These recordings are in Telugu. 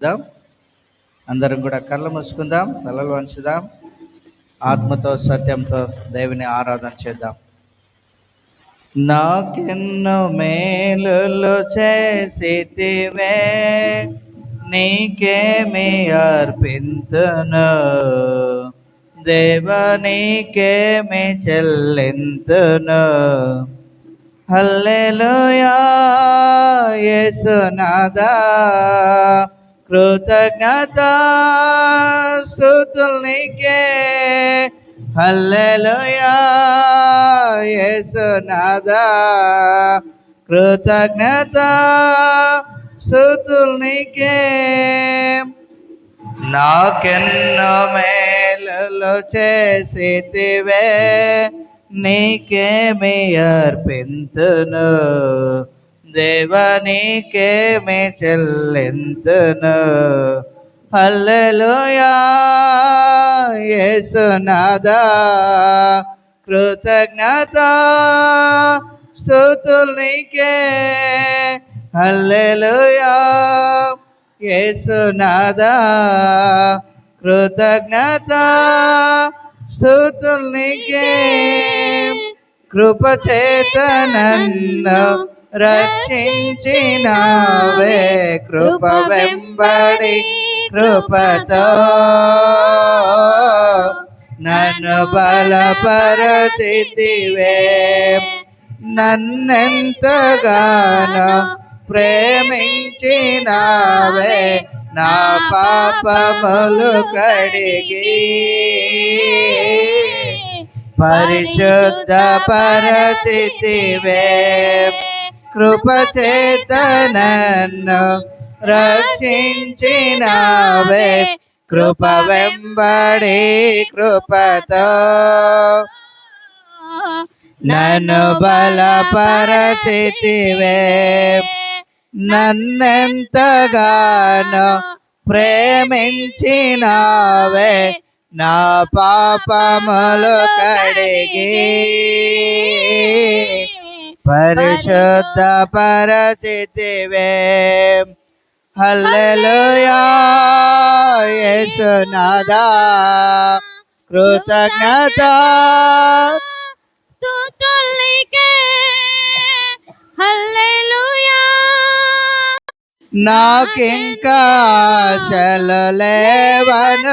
చేద్దాం. అందరం కూడా కళ్ళు మూసుకుందాం తలలు వంచుదాం ఆత్మతో సత్యంతో దేవుని ఆరాధన చేద్దాం. నాకెన్నో మేలులు చేసితివే నీకేమి అర్పింతును? దేవ నీకేమి చెల్లింతును? హల్లెలూయా యేసునాదా కృతజ్ఞత స్తుతులు నీకే. హల్లెలూయా. యేసునాదా కృతజ్ఞత స్తుతులు నీకే. నాకెన్నో చేసివే నీకే మీ అర్పింతును? దేవ నీకేమి చెల్లింతును. హల్లెలూయా యేసునాదా కృతజ్ఞత స్తుతులు నీకే. హల్లెలూయా యేసునాదా కృతజ్ఞత స్తుతులు నీకే. కృప నన్ను రక్షించినావే కృప వెంబడి కృపతో. నన్ను బలపరచితివే నన్నెంతగానో ప్రేమించినావే నా పాపములు కడిగి. పరిశుద్ధ పరచితివే కృపచేతనన్ను చేత రక్షించినావే. కృప వెంబడి కృపతో నన్ను బలపరచితివే. నన్నెంతగానో ప్రేమించినావే. నా పాపములు కడిగి పరిశుద్ధ పరచితివే హల్లెలూయా యేసునాదా కృతజ్ఞత స్తుతులికే హల్లెలూయా నాకింకా ఆశలు లేవనుకొనగా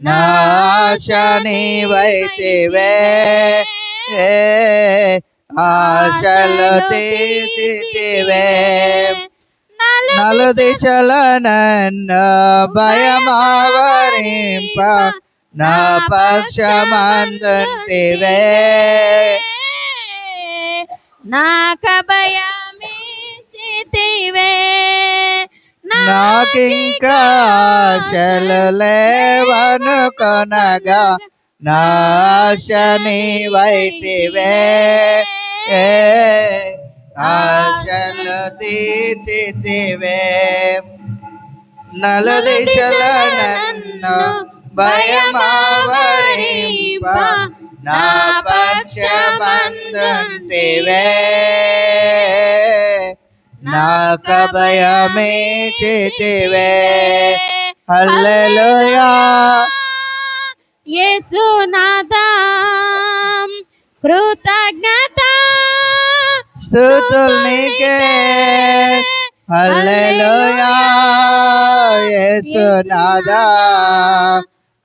నా ఆశ నీవైతివే ఏ ఆశలు తీర్చితివే. నలు దిశల నన్ను భయమావరింప. నా పక్షమందుంటివే. నాక భయమిచ్చితివే నాకింకా ఆశలు లేవనుకొనగా నా ఆశ నీవైతివే ఏ ఆశలు తీర్చితివే. నలు నన్ను భయమావరింప. నా పక్షమందుంటివే. నాక భయమే చేతివే హల్లెలూయా. యేసునాథా కృతజ్ఞత స్తుతులు నీకే హల్లెలూయా యేసునాదా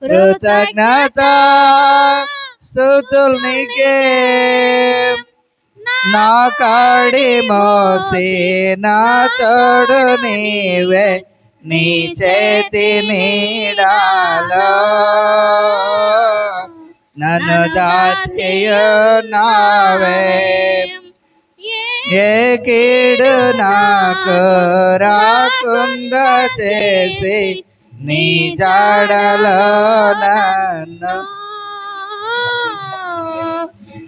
కృతజ్ఞత స్తుతులు నీకే నా కాడి మోసి నా తోడు నీవే నీ చేతి నీడాలో నన్ను దాచియున్నావే. ఏ కీడు నాకు రాకుంద చేసి నీ జాడలో నన్ను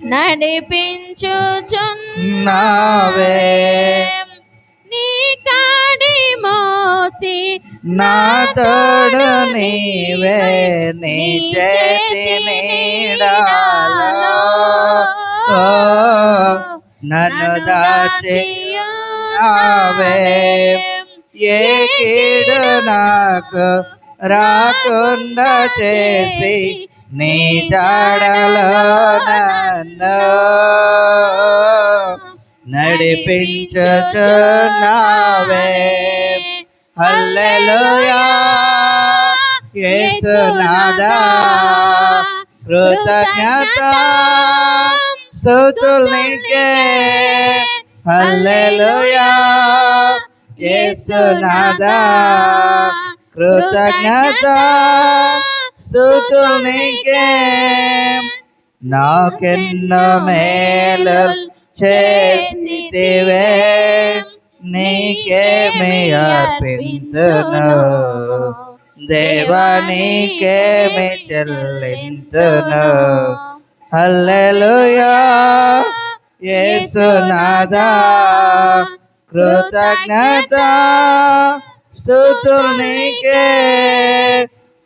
నడిపించుచున్నావే. మోసి నా తోడు నీవే నీ చేతి నీడాలో. నన్ను దాచి నావే ఏ కీడు నాకు రాకుండా చేసి నీ జాడలో నన్ను నడిపించుచున్నావే. హల్లెలూయా. యేసునాదా కృతజ్ఞత. స్తుతులు నీకే. హల్లెలూయా. యేసునాదా కృతజ్ఞత. స్తుతులు నీకే. నాకెన్నో మేలు చేసితివే. నీకేమి అర్పింతును. దేవా నీకే నీకేమి చెల్లింతును. హల్లెలూయా. యేసునాదా కృతజ్ఞత. స్తుతులు నీకే.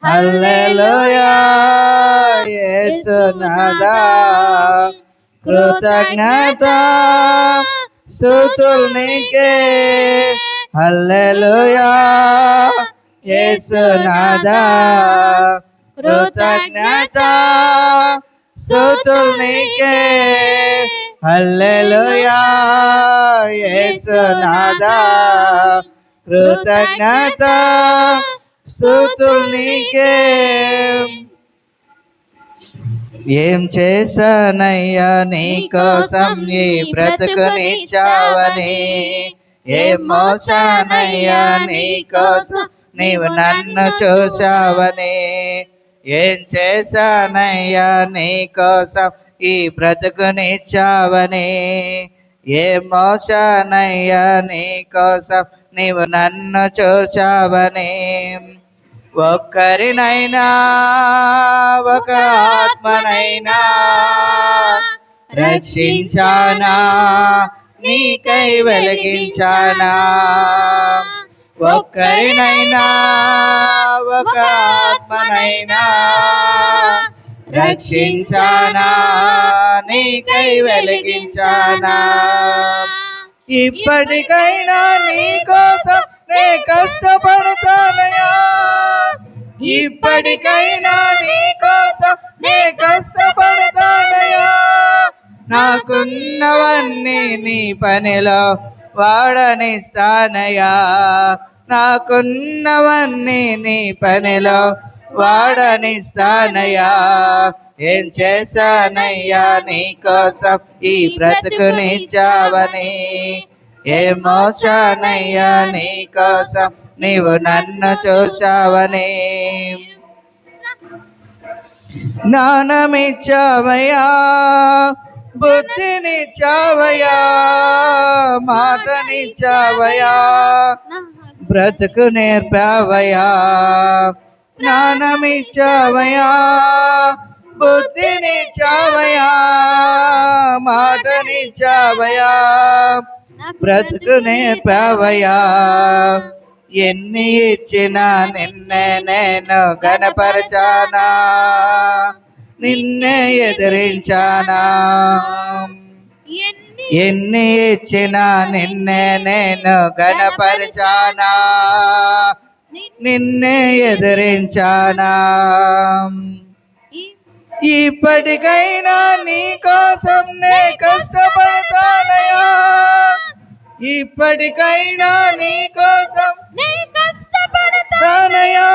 హల్లెలూయా. యేసునాదా కృతజ్ఞత స్తుతులు నీకే. హల్లెలూయా. యేసునాదా కృతజ్ఞత స్తుతులు నీకే. హల్లెలూయా. యేసునాదా కృతజ్ఞత స్తుతులు నీకే. ఏం చేశానయ్యా నీ కోసం ఈ బ్రతుకునిచ్చావని ఏం మోసానయ్యా నీ కోసం నీవు నన్ను చూసావని ఏం చేశానయ్యా నీ కోసం ఈ బ్రతుకునిచ్చావని ఏం మోసానయ్యా నీ కోసం నీవు నన్ను చూసావని ఒక్కరినైనా ఒక ఆత్మనైనా రక్షించానా నీకై వెలిగించానా? ఒక్కరినైనా ఒక ఆత్మనైనా రక్షించానా నీకై వెలిగించానా? ఇప్పటికైనా నీ కోసం నే కష్టపడతానయా ఇప్పటికైనా నీ కోసం నే కష్టపడతానయా నాకున్నవన్నీ నీ పనిలో వాడనిస్తానయా నాకున్నవన్నీ నీ పనిలో వాడనిస్తానయ్యా. ఏం చేశానయ్యా నీ కోసం? ఈ బ్రతుకునిచ్చావని. ఏ మోసనయ్యా నీ కోసం నీవు నన్ను చూసావని జ్ఞానమిచ్చావయ్యా బుద్ధినిచ్చావయ్యా మాటనిచ్చావయ్యా బ్రతుకు నేర్పావయ్యా. జ్ఞానమిచ్చావయ్యా బుద్ధినిచ్చావయ్యా మాటనిచ్చావయ్యా. బ్రతుకునే నేర్పావయ్యా ఎన్ని ఇచ్చినా నిన్నే నేను గణపరచానా నిన్నే ఎదిరించానా. ఎన్ని ఎన్ని ఇచ్చినా నిన్నే నేను గణపరిచానా నిన్నే ఎదిరించానా. ఇప్పటికైనా నీ కోసం నే కష్టపడతానయా ఇప్పటికైనా నీ కోసం నే కష్టపడతా తానయా.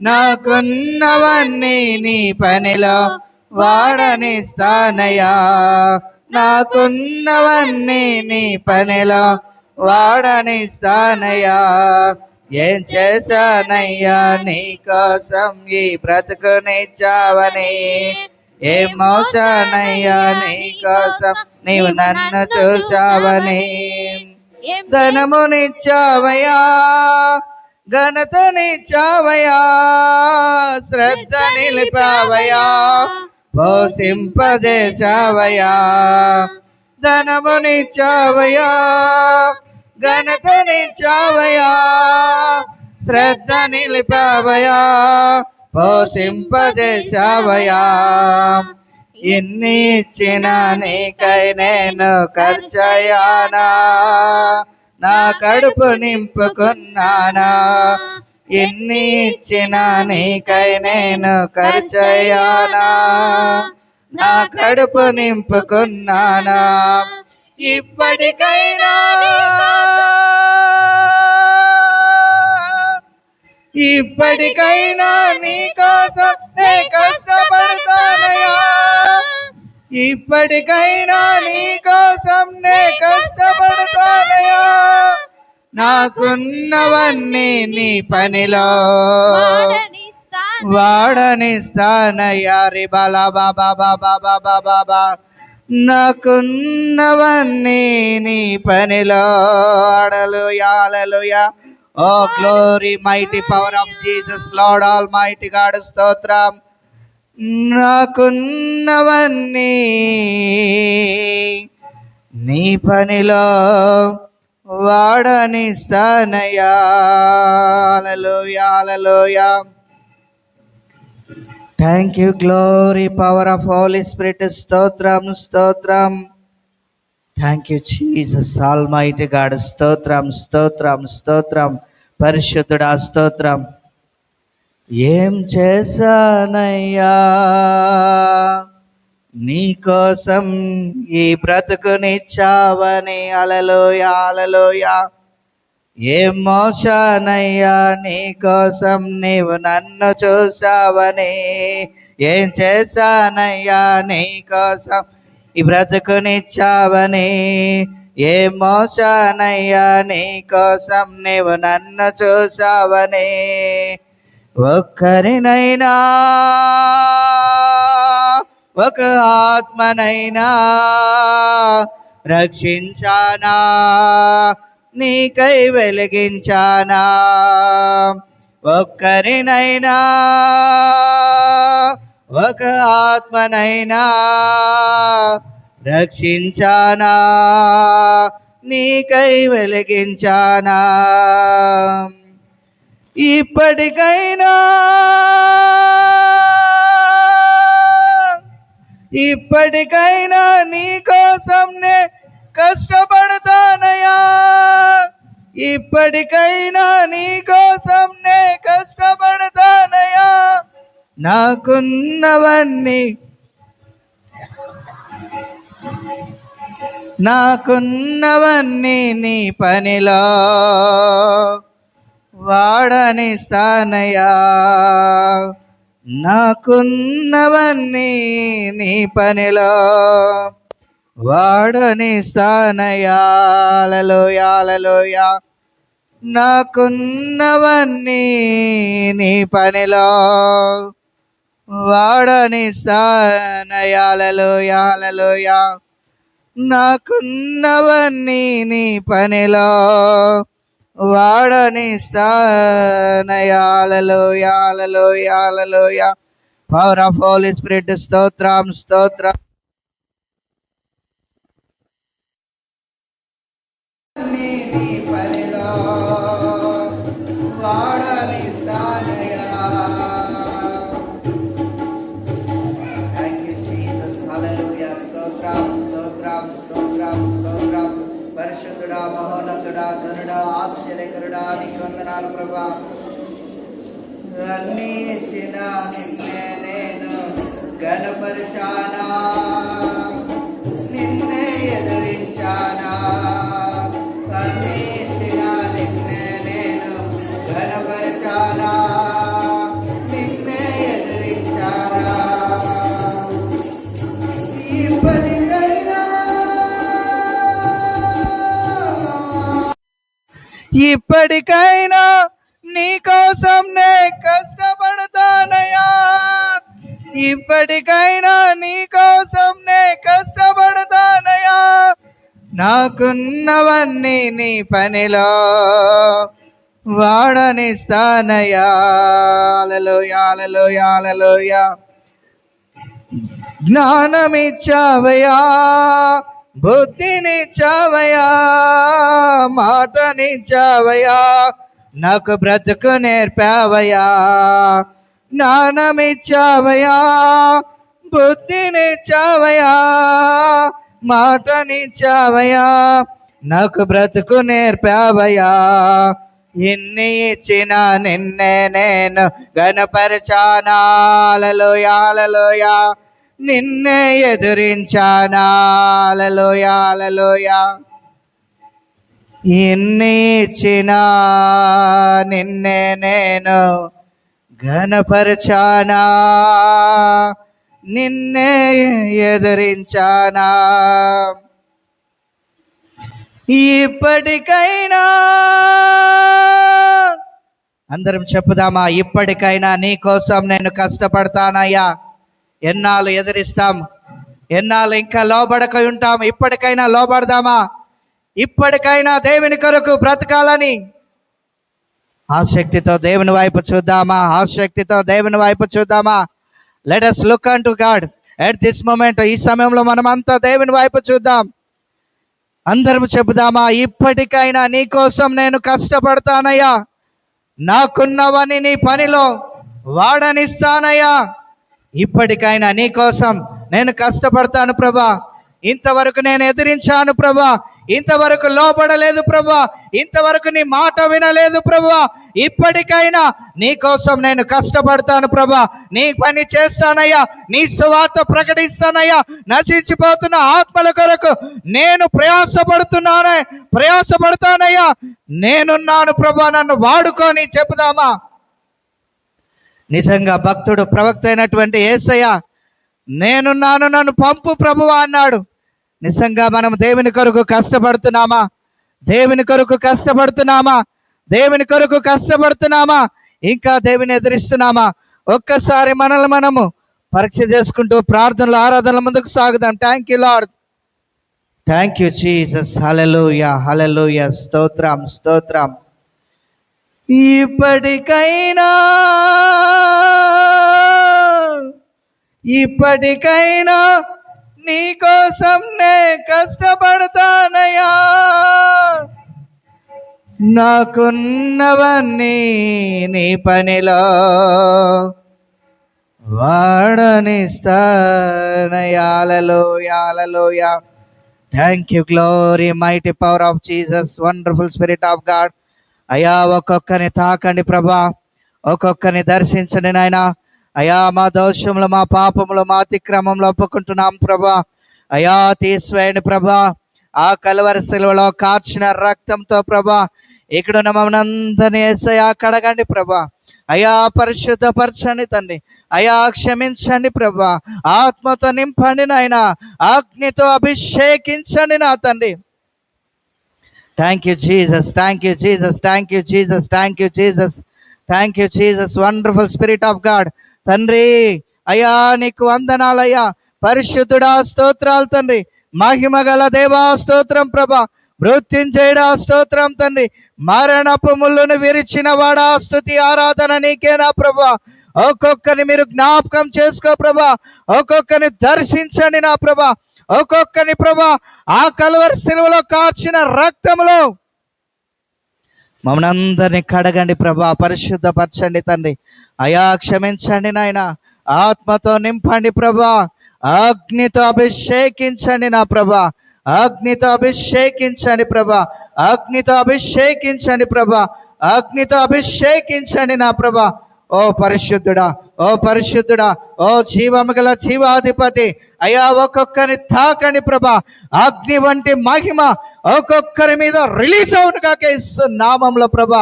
నాకున్నవన్నీ నీ పనిలో వాడనిస్తానయా. నాకున్నవన్నీ నీ పనిలో వాడనిస్తానయా. ఏం చేశానయ్యా నీ కోసం ఈ బ్రతుకునిచ్చావని ఏం మోసానయ్యా నీ కోసం నీవు నన్ను చూసావని ఏం ధనమునిచ్చావయ్యా ఘనతనిచ్చావయ్యా శ్రద్ధ నిలిపావయ్యా పోషింపజేశావయ్యా ధనమునిచ్చావయ్యా ఘనతనిచ్చావయ్యా శ్రద్ధ నిలిపావయ్యా పోషింపజేశావయ్యా ఎన్ని ఇచ్చినా నీకై నేను ఖర్చయానా నా కడుపు నింపుకున్నానా? ఎన్ని ఇచ్చినా నీకై నేను ఖర్చయానా నా కడుపు నింపుకున్నానా? ఇప్పటికైనా ఇప్పటికైనా నీ కోసం నే కష్టపడతానయా ఇప్పటికైనా నీ కోసం నే కష్టపడతానయా నాకున్నవన్నీ నీ పనిలో. వాడనిస్తాను. వాడనిస్తానయ్యా. రి బాలా బాబా బాబా బాబా బాబా నాకున్నవన్నీ నీ పనిలో. అడలు యాలలుయా ఓ glory mighty power of Jesus Lord almighty God స్తోత్రం నాకున్నవన్నీ నీ పనిలో వాడనిస్తానయ్యా. Thank you glory power of Holy Spirit స్తోత్రం స్తోత్రం. Thank you Jesus almighty God స్తోత్రం స్తోత్రం స్తోత్రం పరిశుద్ధుడా స్తోత్రం ఏం చేశానయ్యా? నీకోసం ఈ బ్రతుకునిచ్చావని. అలలోయ అలలోయ ఏం మోసానయ్యా? నీకోసం నీవు నన్ను చూసావని ఏం చేశానయ్యా? నీకోసం ఈ బ్రతుకునిచ్చావని ఏ మోసానయ్యా నీకోసం నీవు నన్ను చూసావని ఒక్కరినైనా ఒక ఆత్మనైనా రక్షించానా నీకై వెలిగించానా ఒక్కరినైనా ఒక ఆత్మనైనా రక్షించానా? నీకై వెలిగించానా? ఇప్పటికైనా ఇప్పటికైనా నీ కోసం నే కష్టపడతానయా ఇప్పటికైనా నీ కోసం నే కష్టపడతానయా నాకున్నవన్నీ నాకున్నవన్నీ నీ పనిలో వాడని స్థానయా నాకున్నవన్నీ నీ పనిలో వాడని స్థానయాలలోయాలలోయా నాకున్నవన్నీ నీ పనిలో వాడనిస్తానయ్యా అలలోయ నాకున్నవన్నీ నీ పనిలో. వాడనిస్తానయాలలో యాలలో యాలలో యా. పవర్ ఆఫ్ హోలీ స్పిరిట్ స్తోత్రం స్తోత్రం. నీ అన్నీ ఇచ్చిన నిన్నే నేను గణపరిచానా నిన్నే ఎదిరించానా? అన్నీ ఇచ్చిన నిన్నే నేను గణపరిచానా నిన్నే ఎదిరించానా? ఇప్పటికైనా ఇప్పటికైనా నీ కోసం నే కష్టపడతానయ్యా. ఇప్పటికైనా నీ కోసం నే కష్టపడతానయ్యా. నాకున్నవన్నీ నీ పనిలో వాడనిస్తానయ్యా. జ్ఞానమిచ్చావయా బుద్ధినిచ్చావయా మాటనిచ్చావయా నాకు బ్రతుకు నేర్పావయా జ్ఞానమిచ్చావయా బుద్ధినిచ్చావయా మాటనిచ్చావయా నాకు బ్రతుకు నేర్పావయా ఎన్ని ఇచ్చిన నిన్నే నేను గణపరచానాలలోయాలలోయా నిన్నే ఎదురించానాలలోయాలలోయా ఎన్నిచ్చినా నిన్నే నేను ఘనపరచానా? నిన్నే ఎదిరించానా? ఇప్పటికైనా అందరం చెప్పుదామా ఇప్పటికైనా నీ కోసం నేను కష్టపడతానయ్యా. ఎన్నాళ్ళు ఎదిరిస్తాం ఎన్నాళ్ళు ఇంకా లోబడక ఉంటాం ఇప్పటికైనా లోబడదామా? ఇప్పటికైనా దేవుని కొరకు బ్రతకాలని ఆసక్తితో దేవుని వైపు చూద్దామా? ఆసక్తితో దేవుని వైపు చూద్దామా? Let us look unto God at this moment ఈ సమయంలో మనం అంతా దేవుని వైపు చూద్దాం. అందరం చెబుదామా? ఇప్పటికైనా నీ కోసం నేను కష్టపడతానయ్యా. నాకున్నవని నీ పనిలో వాడనిస్తానయ్యా. ఇప్పటికైనా నీ కోసం నేను కష్టపడతాను ప్రభా. ఇంతవరకు నేను ఎదిరించాను ప్రభా. ఇంతవరకు లోపడలేదు ప్రభా. ఇంతవరకు నీ మాట వినలేదు ప్రభా. ఇప్పటికైనా నీ కోసం నేను కష్టపడతాను ప్రభా. నీ పని చేస్తానయ్యా. నీ సువార్త ప్రకటిస్తానయ్యా. నశించిపోతున్న ఆత్మల కొరకు నేను ప్రయాసపడుతున్నానే. ప్రయాసపడతానయ్యా. నేనున్నాను ప్రభా. నన్ను వాడుకొని చెబుదామా. నిజంగా భక్తుడు ప్రవక్త అయినటువంటి ఏసయ్య నేనున్నాను నన్ను పంపు ప్రభువా అన్నాడు. నిజంగా మనం దేవుని కొరకు కష్టపడుతున్నామా? దేవుని కొరకు కష్టపడుతున్నామా? దేవుని కొరకు కష్టపడుతున్నామా? ఇంకా దేవుని ఎదిరిస్తున్నామా? ఒక్కసారి మనల్ని మనము పరీక్ష చేసుకుంటూ ప్రార్థనలు ఆరాధనల ముందుకు సాగుదాం. Thank you Lord thank you Jesus హలలుయ హలలుయ స్తోత్రం స్తోత్రం. ఇప్పటికైనా ఇప్పటికైనా నీకోసం నే కష్టపడతానయ్యా. నాకున్నవన్నీ నీ పనిలో వాడనిస్తానయాలలో యాలలోయ thank you glory mighty power of Jesus wonderful Spirit of God అయ్యా ఒక్కొక్కరిని తాకండి ప్రభా. ఒక్కొక్కరిని దర్శించండి నాయనా. అయా మా దోషములు మా పాపములు మా అతిక్రమంలో ఒప్పుకుంటున్నాం ప్రభా. అయా తీసివేయండి ప్రభా. ఆ కలవరి సెలవులో కార్చిన రక్తంతో ప్రభా ఇక్కడ మమ్మల్ని ఏసయా కడగండి ప్రభా. అయా పరిశుద్ధపరచండి తండ్రి. అయా క్షమించండి ప్రభా. ఆత్మతో నింపండి నాయన. అగ్నితో అభిషేకించండి నా తండ్రి. Thank you Jesus thank you Jesus thank you Jesus thank you Jesus thank you Jesus wonderful Spirit of God తండ్రి అయ్యా నీకు వందనాలయ్యా. పరిశుద్ధుడా స్తోత్రాలు తండ్రి. మహిమ గల దేవా స్తోత్రం ప్రభ. మృత్యుంజయుడా స్తోత్రం తండ్రి. మరణపు ముళ్ళును విరిచిన వాడా స్తుతి ఆరాధన నీకేనా ప్రభా. ఒక్కొక్కరిని మీరు జ్ఞాపకం చేసుకో ప్రభా. ఒక్కొక్కరిని దర్శించండి నా ప్రభా. ఒక్కొక్కరిని ప్రభా ఆ కలువరి సెలవులో కార్చిన రక్తములో మమ్మల్ని అందరినీ కడగండి ప్రభా పరిశుద్ధపరచండి తండ్రి. అయా క్షమించండి నాయన. ఆత్మతో నింపండి ప్రభా. అగ్నితో అభిషేకించండి నా ప్రభా. అగ్నితో అభిషేకించండి ప్రభా. అగ్నితో అభిషేకించండి ప్రభా. అగ్నితో అభిషేకించండి నా ప్రభా. ఓ పరిశుద్ధుడా ఓ పరిశుద్ధుడా ఓ జీవము గల జీవాధిపతి. అయా ఒక్కొక్కరిని తాకని ప్రభ. అగ్ని వంటి మహిమ ఒక్కొక్కరి మీద రిలీజ్ అవును కాక యేసు నామంలో ప్రభ.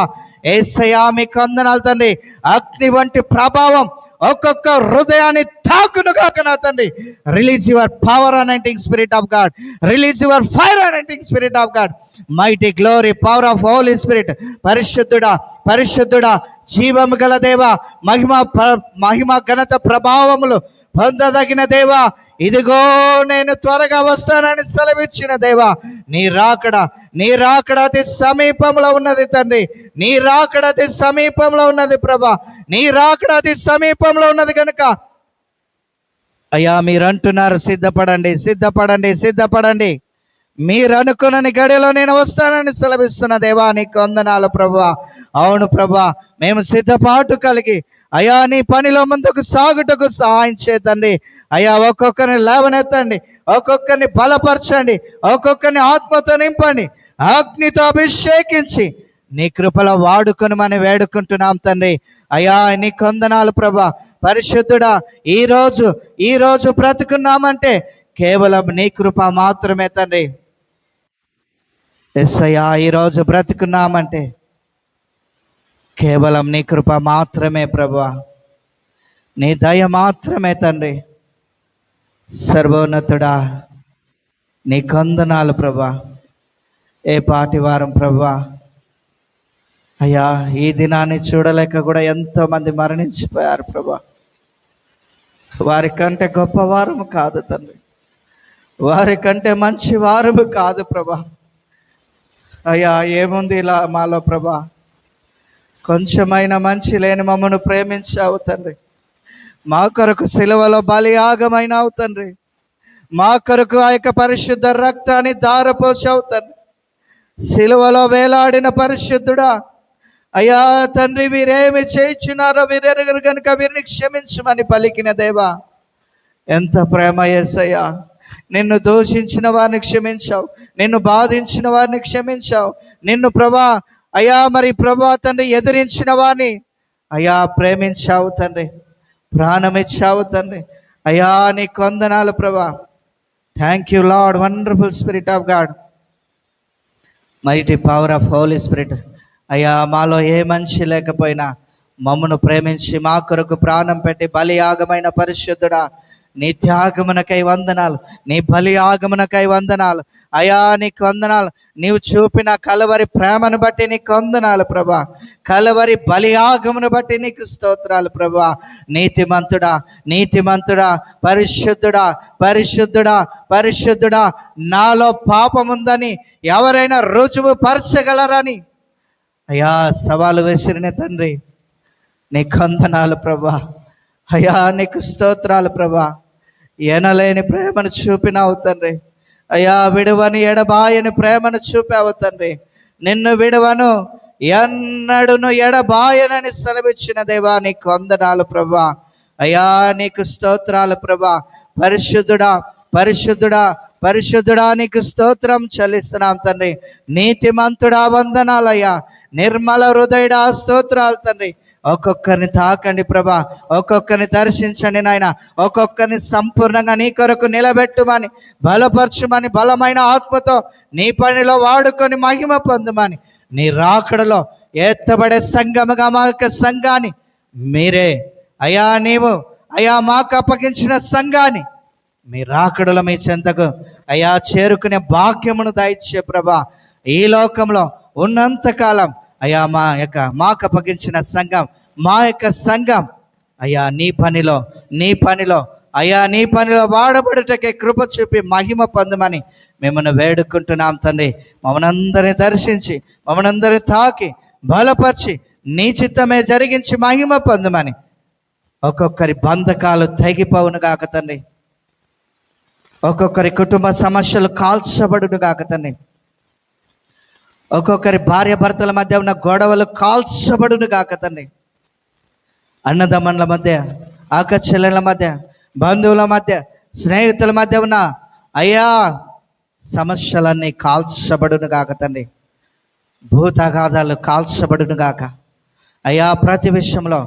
ఏసయా మీకు వందనాలు తండ్రి. అగ్ని వంటి ప్రభావం ఒక్కొక్క హృదయాన్ని తాకును కాక నా తండ్రి. Release your power anointing Spirit of God release your fire anointing Spirit of God mighty glory power of Holy Spirit పరిశుద్ధుడా పరిశుద్ధుడా జీవము గల దేవ మహిమ ప- మహిమ ఘనత ప్రభావములు పొందదగిన దేవా ఇదిగో నేను త్వరగా వస్తానని సెలవిచ్చిన దేవా నీ రాకడ నీ రాకడ అతి సమీపంలో ఉన్నది తండ్రి. నీ రాకడ అతి సమీపంలో ఉన్నది ప్రభా నీ రాకడ అతి సమీపంలో ఉన్నది కనుక అయ్యా మీరు అంటున్నారు సిద్ధపడండి సిద్ధపడండి సిద్ధపడండి. మీరు అనుకున్నని గడిలో నేను వస్తానని సెలవిస్తున్న దేవా నీకు వందనాలు ప్రభా అవును ప్రభా మేము సిద్ధపాటు కలిగి అయా నీ పనిలో ముందుకు సాగుటకు సహాయం చేతండి అయా ఒక్కొక్కరిని లేవనెత్తండి ఒక్కొక్కరిని బలపరచండి ఒక్కొక్కరిని ఆత్మతో నింపండి అగ్నితో అభిషేకించి నీ కృపలో వాడుకొని మనం వేడుకుంటున్నాం తండ్రి. అయ్యా నీ కొందనాలు ప్రభా. పరిశుద్ధుడా ఈ రోజు బ్రతుకున్నామంటే కేవలం నీ కృప మాత్రమే తండ్రి. ఎస్ అయ్యా ఈరోజు బ్రతుకున్నామంటే కేవలం నీ కృప మాత్రమే ప్రభా. నీ దయ మాత్రమే తండ్రి. సర్వోన్నతుడా నీ కొందనాలు ప్రభా. ఏ పాటి వారం ప్రభా. అయ్యా ఈ దినాన్ని చూడలేక కూడా ఎంతోమంది మరణించిపోయారు ప్రభా. వారి కంటే గొప్ప వారము కాదు తండ్రి. వారి కంటే మంచి వారము కాదు ప్రభా. అయ్యా ఏముంది ఇలా మాలో ప్రభా? కొంచెమైనా మంచి లేని మమ్మను ప్రేమించావు తండ్రి. మా కొరకు సిలువలో బలియాగమైనావు తండ్రి. మా కొరకు ఆ యొక్క పరిశుద్ధ రక్తాన్ని దారపోసావు తండ్రి. సిలువలో వేలాడిన పరిశుద్ధుడా అయ్యా తండ్రి వీరేమి చేయించున్నారో వీరెరుగురు కనుక వీరిని క్షమించమని పలికిన దేవా. ఎంత ప్రేమ ఏసయ్యా. నిన్ను దూషించిన వారిని క్షమించావు. నిన్ను బాధించిన వారిని క్షమించావు. నిన్ను ప్రభా అయ్యా మరి ప్రభా తండ్రి ఎదిరించిన వారిని అయ్యా ప్రేమించావు తండ్రి. ప్రాణమిచ్చావు తండ్రి. అయ్యా నీ కొందనాలు ప్రభా. Thank you Lord wonderful Spirit of God mighty power of Holy Spirit అయ్యా మాలో ఏ మనిషి లేకపోయినా మమ్మను ప్రేమించి మా కొరకు ప్రాణం పెట్టి బలి ఆగమైన పరిశుద్ధుడా నీ త్యాగమునకై వందనాలు నీ బలి ఆగమునకై వందనాలు. అయా నీకు వందనాలు. నీవు చూపిన కలవరి ప్రేమను బట్టి నీకు వందనాలు ప్రభా. కలవరి బలి ఆగమును బట్టి నీకు స్తోత్రాలు ప్రభా. నీతిమంతుడా నీతిమంతుడా పరిశుద్ధుడా పరిశుద్ధుడా పరిశుద్ధుడా నాలో పాపముందని ఎవరైనా రుజువు పరచగలరని అయ్యా సవాలు వేసిరిన తండ్రి. నీ కొందనాలు ప్రభా. అయ్యా నీకు స్తోత్రాలు ప్రభా. ఎనలేని ప్రేమను చూపినావు తండ్రి. అయ్యా విడువని ఎడబాయని ప్రేమను చూపావు తండ్రి. నిన్ను విడువను ఎన్నడును ఎడబాయనని సెలవిచ్చిన దేవా నీకు వందనాలు ప్రభా. అయ్యా నీకు స్తోత్రాలు ప్రభా. పరిశుద్ధుడా పరిశుద్ధుడా పరిశుద్ధుడానికి స్తోత్రం చెల్లిస్తున్నాం తండ్రి. నీతిమంతుడా వందనాలయ్యా. నిర్మల హృదయుడా స్తోత్రాలు తండ్రి. ఒక్కొక్కరిని తాకండి ప్రభా. ఒక్కొక్కరిని దర్శించండి నాయన. ఒక్కొక్కరిని సంపూర్ణంగా నీ కొరకు నిలబెట్టుమని బలపరచుమని బలమైన ఆత్మతో నీ పనిలో వాడుకొని మహిమ పొందుమని నీ రాకడలో ఎత్తబడే సంఘముగా మా యొక్క సంఘాన్ని మీరే. అయా నీవు అయా మాకు అప్పగించిన సంఘాన్ని మీ రాకడలో మీ చెంతకు అయా చేరుకునే భాగ్యమును దాయిచ్చే ప్రభా ఈ లోకంలో ఉన్నంతకాలం అయా మా యొక్క మాకు అప్పగించిన సంఘం మా యొక్క సంఘం అయ్యా నీ పనిలో నీ పనిలో అయ్యా నీ పనిలో వాడబడుటకే కృప చూపి మహిమ పొందమని మిమ్మల్ని వేడుకుంటున్నాం తండ్రి. మమ్మల్ని దర్శించి మమ్మల్ని తాకి బలపరిచి నీ చిత్తమే జరిగించి మహిమ పొందమని ఒక్కొక్కరి బంధకాలు తెగిపోవును కాక తండ్రి. ఒక్కొక్కరి కుటుంబ సమస్యలు కాల్చబడును కాక తండ్రి ఒక్కొక్కరి భార్య భర్తల మధ్య ఉన్న గొడవలు కాల్చబడును కాక తండ్రి అన్నదమ్ముల మధ్య ఆక మధ్య బంధువుల మధ్య స్నేహితుల మధ్య ఉన్న అయ్యా సమస్యలన్నీ కాల్చబడును కాక తండ్రి భూతగాథాలు కాల్చబడును గాక. అయ్యా ప్రతి విషయంలో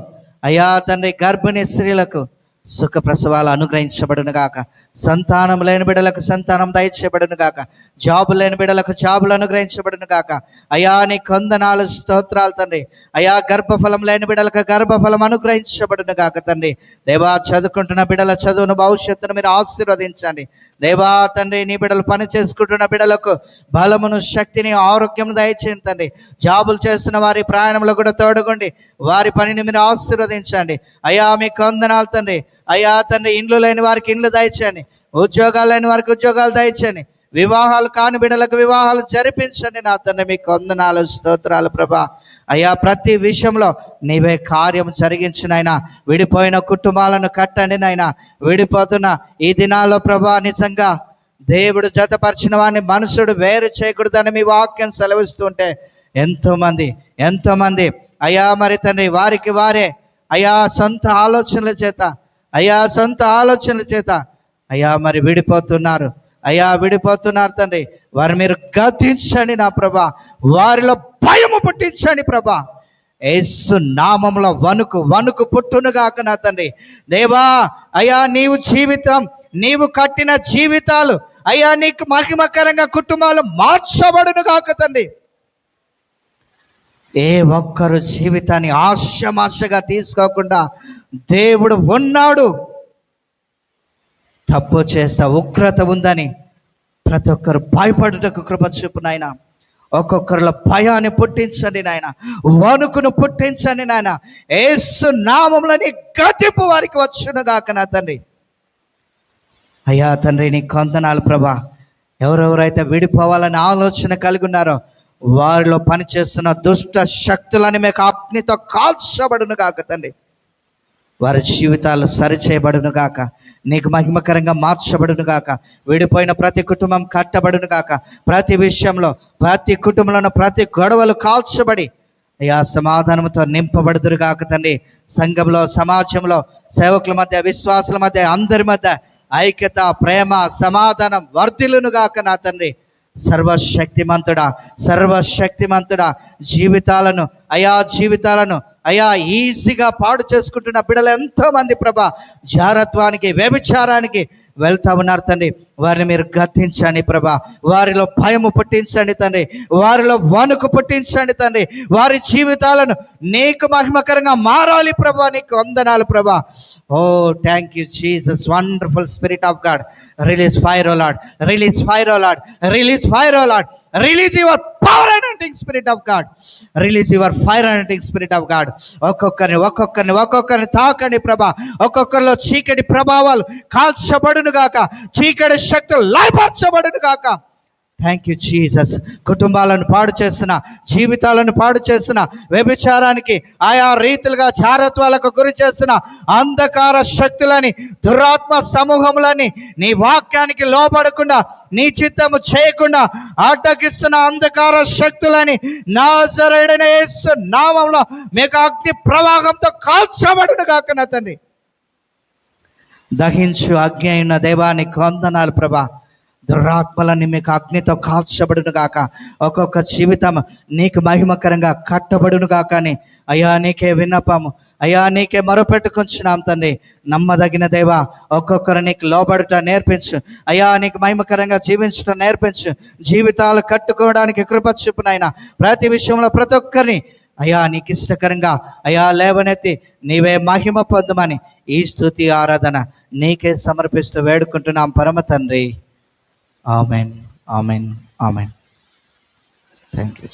అయ్యా తండ్రి గర్భిణీ స్త్రీలకు సుఖ ప్రసవాలు అనుగ్రహించబడును గాక సంతానం లేని బిడలకు సంతానం దయచేయబడును గాక జాబు లేని బిడలకు జాబులు అనుగ్రహించబడును గాక అయా నీ కొందనాలు స్తోత్రాలు తండ్రి. అయా గర్భఫలం లేని బిడలకు గర్భఫలం అనుగ్రహించబడును గాక తండ్రి. దేవా చదువుకుంటున్న బిడల చదువును భవిష్యత్తును మీరు ఆశీర్వదించండి. దేవా తండ్రి నీ బిడలు పని చేసుకుంటున్న బిడలకు బలమును శక్తిని ఆరోగ్యం దయచేయండి తండ్రి. జాబులు చేస్తున్న వారి ప్రయాణంలో కూడా తోడుకోండి వారి పనిని మీరు ఆశీర్వదించండి. అయా మీ కొందనాలు తండ్రి. అయ్యా తండ్రి ఇండ్లు లేని వారికి ఇండ్లు దయచేయండి. ఉద్యోగాలు లేని వారికి ఉద్యోగాలు దయచేయండి. వివాహాలు కాని బిడ్డలకు వివాహాలు జరిపించండి నా తండ్రి. మీకు వందనాలు స్తోత్రాలు ప్రభా. అయ్యా ప్రతి విషయంలో నీవే కార్యం జరిగించినైనా విడిపోయిన కుటుంబాలను కట్టండి నాయనా. విడిపోతున్న ఈ దినాల్లో ప్రభా నిజంగా దేవుడు జతపరిచిన వాడిని మనుషుడు వేరు చేయకూడదని మీ వాక్యం సెలవిస్తుంటే ఎంతోమంది ఎంతోమంది. అయ్యా మరి తండ్రి వారికి వారే. అయ్యా సొంత ఆలోచనల చేత అయ్యా సొంత ఆలోచనల చేత. అయ్యా మరి విడిపోతున్నారు. అయ్యా విడిపోతున్నారు తండ్రి. వారు మీరు గతించండి నా ప్రభా. వారిలో భయము పుట్టించండి ప్రభా. యేసు నామముల వణుకు వణుకు పుట్టునుగాక నా తండ్రి. దేవా అయ్యా నీవు జీవితం నీవు కట్టిన జీవితాలు అయ్యా నీకు మహిమకరంగా కుటుంబాలు మార్చబడును కాక తండ్రి. ఏ ఒక్కరు జీవితాన్ని ఆశమాశగా తీసుకోకుండా దేవుడు ఉన్నాడు. తప్పు చేస్తా ఉగ్రత ఉందని ప్రతి ఒక్కరు భయపడుటకు కృప చూపు నాయన. ఒక్కొక్కరిలో భయాన్ని పుట్టించండి నాయన. వణుకును పుట్టించండి నాయన. ఏసు నామంలోని గతింపు వారికి వచ్చునుగాక నా తండ్రి. అయ్యా తండ్రి నీ కొందనాలు ప్రభా. ఎవరెవరైతే విడిపోవాలని ఆలోచన కలిగి ఉన్నారో వారిలో పనిచేస్తున్న దుష్ట శక్తులని మీకు అగ్నితో కాల్చబడును గాక తండ్రి. వారి జీవితాలు సరిచేయబడును గాక నీకు మహిమకరంగా మార్చబడును గాక విడిపోయిన ప్రతి కుటుంబం కట్టబడును గాక ప్రతి విషయంలో ప్రతి కుటుంబంలో ప్రతి గొడవలు కాల్చబడి అయ్యా సమాధానంతో నింపబడుదురు గాక తండ్రి. సంఘంలో సమాజంలో సేవకుల మధ్య విశ్వాసుల మధ్య అందరి మధ్య ఐక్యత ప్రేమ సమాధానం వర్ధిలును గాక నా తండ్రి. సర్వశక్తిమంతుడా సర్వశక్తిమంతుడా జీవితాలను అయా జీవితాలను అయా ఈజీగా పాడు చేసుకుంటున్న బిడ్డలు ఎంతోమంది ప్రభా జారత్వానికి వ్యభిచారానికి వెళ్తా ఉన్నారు తండ్రి. వారిని మీరు గద్దించండి ప్రభా. వారిలో భయము పుట్టించండి తండ్రి. వారిలో వణుకు పుట్టించండి తండ్రి. వారి జీవితాలను నీకు మహిమకరంగా మారాలి ప్రభా. నీకు వందనాలు ప్రభా. ఓ thank you Jesus wonderful Spirit of God release fire oh Lord release fire oh Lord release fire oh Lord release your power anointing Spirit of God release your fire anointing Spirit of God ఒక్కొక్కరిని ఒక్కొక్కరిని ఒక్కొక్కరిని తాకండి ప్రభా. ఒక్కొక్కరిలో చీకటి ప్రభావాలు కాల్చబడును గాక. చీకటి శక్తులు లయపరచబడును కాక థ్యాంక్ యూ జీసస్ కుటుంబాలను పాడు చేసిన జీవితాలను పాడు చేసిన వ్యభిచారానికి ఆయా రీతిలుగా చారత్వాలకు గురి చేస్తున్న అంధకార శక్తులని దురాత్మ సమూహములని నీ వాక్యానికి లోబడకుండా నీ చిత్తము చేయకుండా అడ్డగిస్తున్న అంధకార శక్తులని నాజరుడైన నామంలో మీకు అగ్ని ప్రవాహంతో కాల్చబడును కాక నా తండ్రి. దహించు అగ్ని అయిన దేవానికి వందనాలు ప్రభా. దురాత్మలన్నీ మీకు అగ్నితో కాల్చబడును గాక ఒక్కొక్క జీవితం నీకు మహిమకరంగా కట్టబడును గాక అని. అయ్యా నీకే విన్నపము. అయ్యా నీకే మొరపెట్టుకొంచున్నాం తండ్రి. నమ్మదగిన దేవా ఒక్కొక్కరు నీకు లోబడుట నేర్పించు. అయ్యా నీకు మహిమకరంగా జీవించడం నేర్పించు. జీవితాలు కట్టుకోవడానికి కృప చూపునైనా. ప్రతి విషయంలో ప్రతి ఒక్కరిని అయ్యా నీకు ఇష్టకరంగా అయ్యా లేవనెత్తి నీవే మహిమ పొందమని ఈ స్థుతి ఆరాధన నీకే సమర్పిస్తూ వేడుకుంటున్నాం పరమ తండ్రి. Amen amen amen. Thank you